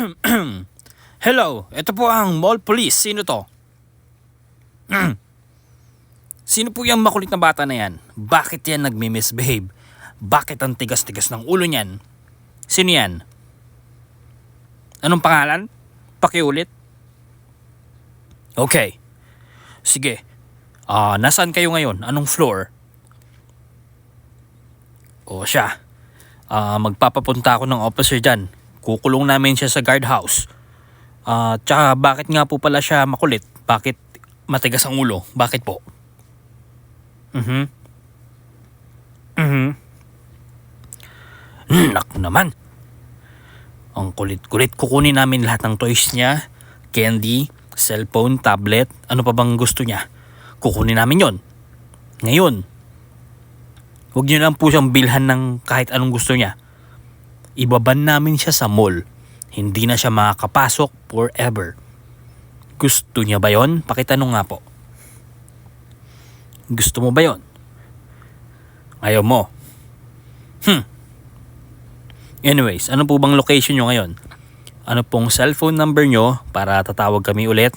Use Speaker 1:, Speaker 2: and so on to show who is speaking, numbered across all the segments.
Speaker 1: Hello, ito po ang mall police. Sino to? Sino po yung makulit na bata na yan? Bakit yan nagmi-misbehave? Bakit ang tigas-tigas ng ulo niyan? Sino yan? Anong pangalan? Pakiulit. Okay. Sige. Ah, nasaan kayo ngayon? Anong floor? O siya. Ah, magpapapunta ako ng officer dyan. Kukulong namin siya sa guardhouse. Ah, tsaka bakit nga po pala siya makulit? Bakit matigas ang ulo? Bakit po? Mhm. Mhm. Nak naman. Ang kulit-kulit. Kukunin namin lahat ng toys niya. Candy, cellphone, tablet. Ano pa bang gusto niya? Kukunin namin yon. Ngayon. Huwag niyo lang po siyang bilhan ng kahit anong gusto niya. Ibaban namin siya sa mall. Hindi na siya makakapasok forever. Gusto niya ba yon? Pakitanong nga po. Gusto mo ba yon? Ayaw mo. Hmm. Anyways, ano po bang location nyo ngayon? Ano pong cellphone number nyo para tatawag kami ulit?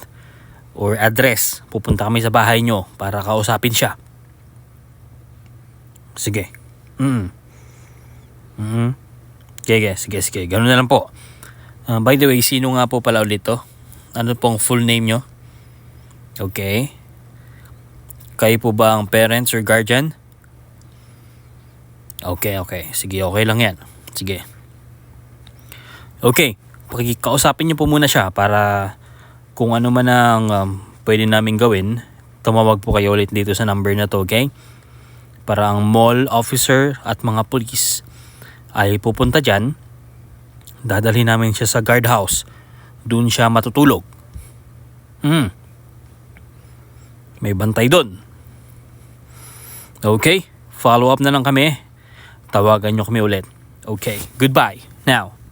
Speaker 1: Or address, pupunta kami sa bahay nyo para kausapin siya. Sige. Mm. Mm. Sige, sige, sige. Ganun na lang po. Ah, by the way, sino nga po pala ulit to? Ano pong full name nyo? Okay. Kayo po ba ang parents or guardian? Okay, okay. Sige, okay lang yan. Sige. Okay. Pakikausapin niyo po muna siya para kung ano man ang um, pwede namin gawin, tumawag po kayo ulit dito sa number na to, okay? Para ang mall officer at mga police ay pupunta dyan. Dadalhin namin siya sa guardhouse. Doon siya matutulog. Hmm. May bantay doon. Okay, follow up na lang kami. Tawagan nyo kami ulit. Okay, goodbye. Now.